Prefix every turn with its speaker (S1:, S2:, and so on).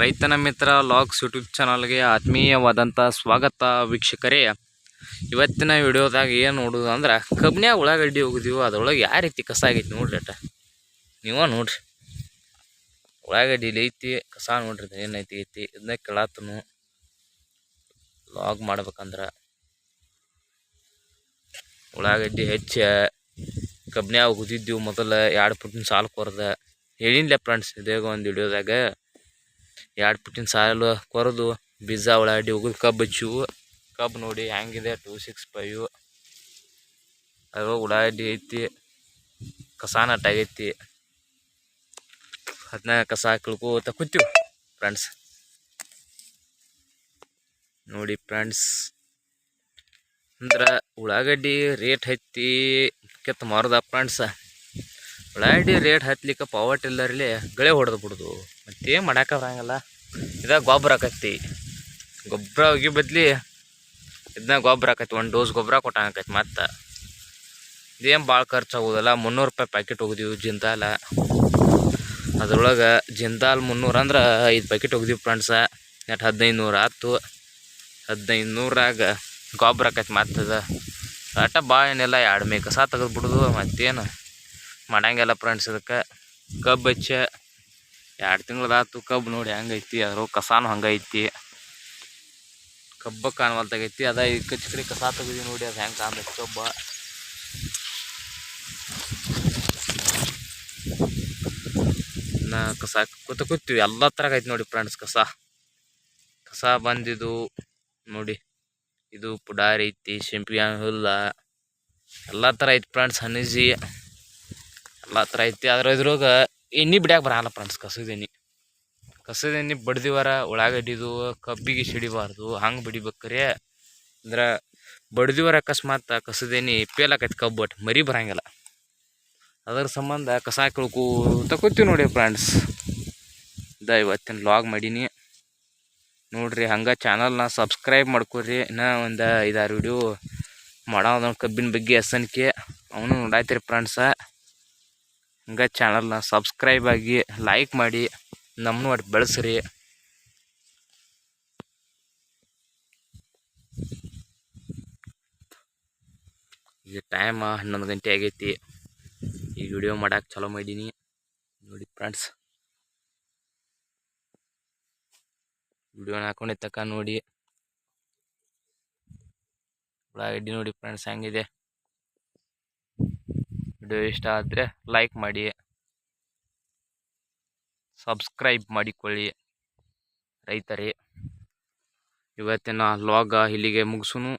S1: ರೈತನ ಮಿತ್ರ logs YouTube ಚಾನಲ್ಗೆ ಆತ್ಮೀಯವಾದಂಥ ಸ್ವಾಗತ ವೀಕ್ಷಕರೇ. ಇವತ್ತಿನ ವಿಡಿಯೋದಾಗ ಏನು ನೋಡೋದು ಅಂದ್ರೆ ಕಬ್ನ್ಯಾಗ ಉಳ್ಳಾಗಡ್ಡಿ ಹೋಗಿದೀವಿ ಅದ್ರೊಳಗೆ ಯಾವ ರೀತಿ ಕಸ ಆಗೈತಿ ನೋಡ್ರಿ ಅಟ. ನೀವ ನೋಡ್ರಿ. ಉಳ್ಳಾಗಡ್ಡಿ ಇಲ್ಲಿ ಐತಿ, ಕಸ ನೋಡ್ರಿ ಏನೈತಿ ಐತಿ ಇದನ್ನ ಕೇಳಾತನು ಲಾಗ್ ಮಾಡ್ಬೇಕಂದ್ರೆ ಉಳ್ಳಾಗಡ್ಡಿ ಹೆಚ್ಚ ಕಬ್ನ್ಯಾಗ ಉಗಿದಿದ್ದೀವಿ ಮೊದಲು ಎರಡು ಪುಟ್ಟಿನ ಸಾಲು ಕೊರ್ದ ಹೇಳಿನ್ಲೆ ಫ್ರೆಂಡ್ಸ್ ಇದೇಗ ಒಂದು ವಿಡಿಯೋದಾಗ ಎರಡು ಪುಟ್ಟಿನ ಸಾಲು ಕೊರೆದು, ಬೀಜ ಉಳ್ಳಾಗಡ್ಡಿ ಉಗಿದು ಕಬ್ ಹಚ್ಚಿವು ಕಬ್ಬು ನೋಡಿ ಹೆಂಗಿದೆ, ಟೂ ಸಿಕ್ಸ್ ಫೈವ್. ಅದ್ರಾಗ ಉಳ್ಳಾಗಡ್ಡಿ ಐತಿ. ಕಸ ನಟ್ಟಾಗೈತಿ ಅದನ್ನ ಕಸ ಕಿಳ್ಕೋತ ಕೂತೀವಿ ಫ್ರೆಂಡ್ಸ್ ನೋಡಿ ಫ್ರೆಂಡ್ಸ್ ಅಂದ್ರೆ ಉಳ್ಳಾಗಡ್ಡಿ ರೇಟ್ ಹತ್ತಿ ಕೆತ್ತ ಮಾರದ ಫ್ರೆಂಡ್ಸ ಉಳ್ಳಾಗಡ್ಡಿ ರೇಟ್ ಹತ್ಲಿಕ್ಕೆ ಟಿಲ್ಲರ್ ಅಲ್ಲಿ ಗಳೆ ಹೊಡೆದು ಬಿಡುದು. ಮತ್ತೇನು ಮಾಡಕ್ಕೆ ಬರಂಗಿಲ್ಲ ಇದಾಗ ಗೊಬ್ಬರ ಆಕತಿ ಗೊಬ್ಬರ ಹೋಗಿ ಬದ್ಲಿ ಇದನ್ನ ಗೊಬ್ಬರ ಆಕತಿ ಒಂದು ಡೋಸ್ ಗೊಬ್ಬರ ಕೊಟ್ಟಂಗಾಕೈತಿ ಮತ್ತೆ. ಇದೇನು ಭಾಳ ಖರ್ಚು ಆಗೋದಲ್ಲ ಮುನ್ನೂರು ರೂಪಾಯಿ ಪ್ಯಾಕೆಟ್ ಹೋಗಿದೀವಿ ಜಿಂದಾಲ. ಅದ್ರೊಳಗೆ ಜಿಂದಾಲ್ ಮುನ್ನೂರು ಅಂದ್ರೆ ಐದು ಪ್ಯಾಕೆಟ್ ಹೋಗಿದೀವಿ ಫ್ರೆಂಡ್ಸ ನೆಟ್ ಹದಿನೈದು ನೂರು ಆಯ್ತು ಹದಿನೈದು ನೂರಾಗ ಗೊಬ್ಬರ ಆಕೈತಿ ಮತ್ತದ. ಆಟ ಭಾಳ ಏನಿಲ್ಲ. ಎರಡು ಮೇ ಕಸ ತೆಗೆದು ಬಿಡೋದು. ಮತ್ತೇನು? ಮಾಡಂಗಿಲ್ಲ ಫ್ರೆಂಡ್ಸ್ ಇದಕ್ಕೆ ಕಬ್ಬು ಹಚ್ಚ. ಎರಡು ತಿಂಗಳದಾತು ಕಬ್ಬು ನೋಡಿ ಹೆಂಗೈತಿ ಅದ್ರ ಕಸಾನು ಹಂಗೈತಿ. ಕಬ್ಬು ಕಾಣುವಂತಾಗೈತಿ ಅದ ಈ ಕಚ್ಕರಿ ಕಸ ತೆಗೆದಿ ನೋಡಿ ಅದು ಹೆಂಗೆ ಕಾಣ್ಬೇಕು ಕಬ್ಬ. ನಾ ಕಸ ಕೂತ ಕೂತೀವಿ ಎಲ್ಲ ಥರ ಐತಿ ನೋಡಿ ಫ್ರೆಂಡ್ಸ್ ಕಸ. ಕಸ ಬಂದಿದ್ದು ನೋಡಿ, ಇದು ಪುಡಾರಿ ಐತಿ ಶೆಂಪಿಯ ಹುಲ್ಲ. ಎಲ್ಲ ಥರ ಐತಿ ಫ್ರೆಂಡ್ಸ್ ಹನಿಜಿ. ಎಲ್ಲ ಥರ ಐತಿ. ಅದ್ರ ಇದ್ರಾಗ ಎಣ್ಣೆ ಬಿಡ್ಯಾಕ ಬರಲ್ಲ ಫ್ರೆಂಡ್ಸ್ ಕಸದ ಎಣ್ಣೆ. ಕಸದ ಎಣ್ಣೆ ಬಡ್ದಿವಾರ ಉಳ್ಳಾಗಡ್ಡಿದು, ಕಬ್ಬಿಗೆ ಸಿಡಿಬಾರ್ದು, ಹಂಗೆ ಬಿಡಿಬೇಕ್ರೆ. ಅಂದ್ರೆ ಬಡ್ದಿವಾರ ಅಕಸ್ಮಾತ್ ಕಸದ ಪೇಲ್ ಆಕೈತಿ ಕಬ್ಬು ಬಟ್ ಮರಿ ಬರಂಗಿಲ್ಲ. ಅದರ ಸಂಬಂಧ ಕಸ ಕಳ್ಕೋತ ತಗೋತೀವಿ ನೋಡಿ ಫ್ರೆಂಡ್ಸ್ ಇದ ಇವತ್ತಿನ ಲಾಗ್ ಮಾಡೀನಿ. ನೋಡ್ರಿ, ಹಂಗೆ ಚಾನಲ್ನ ಸಬ್ಸ್ಕ್ರೈಬ್ ಮಾಡ್ಕೊರಿ. ಇನ್ನೂ ಒಂದು ಐದಾರು ವಿಡಿಯೋ ಮಾಡೋದು ಕಬ್ಬಿನ ಬಗ್ಗೆ ಎಸನ್ಕೆ. ಅವನು ನೋಡಾಯ್ತಿರಿ ಫ್ರೆಂಡ್ಸ ಹಂಗೆ ಚಾನಲ್ನ ಸಬ್ಸ್ಕ್ರೈಬ್ ಆಗಿ ಲೈಕ್ ಮಾಡಿ ನಮ್ಮನ್ನು ಒಟ್ಟು ಬೆಳೆಸ್ರಿ. ಈಗ ಟೈಮ್ ಹನ್ನೊಂದು ಗಂಟೆ ಆಗೈತಿ. ಈ ವಿಡಿಯೋ ಮಾಡಕ್ಕೆ ಚಲೋ ಮಾಡೀನಿ ನೋಡಿ ಫ್ರೆಂಡ್ಸ್ ವಿಡಿಯೋನ ಹಾಕೊಂಡೆ ತಕ ನೋಡಿ. ಉಳ್ಳಾಗಡ್ಡಿ ನೋಡಿ ಫ್ರೆಂಡ್ಸ್ ಹೆಂಗಿದೆ? ವಿಡಿಯೋ ಇಷ್ಟ ಆದರೆ ಲೈಕ್ ಮಾಡಿ ಸಬ್ಸ್ಕ್ರೈಬ್ ಮಾಡಿಕೊಳ್ಳಿ ರೈತರೇ. ಇವತ್ತಿನ ಲಾಗ ಇಲ್ಲಿಗೆ ಮುಗಿಸುನು.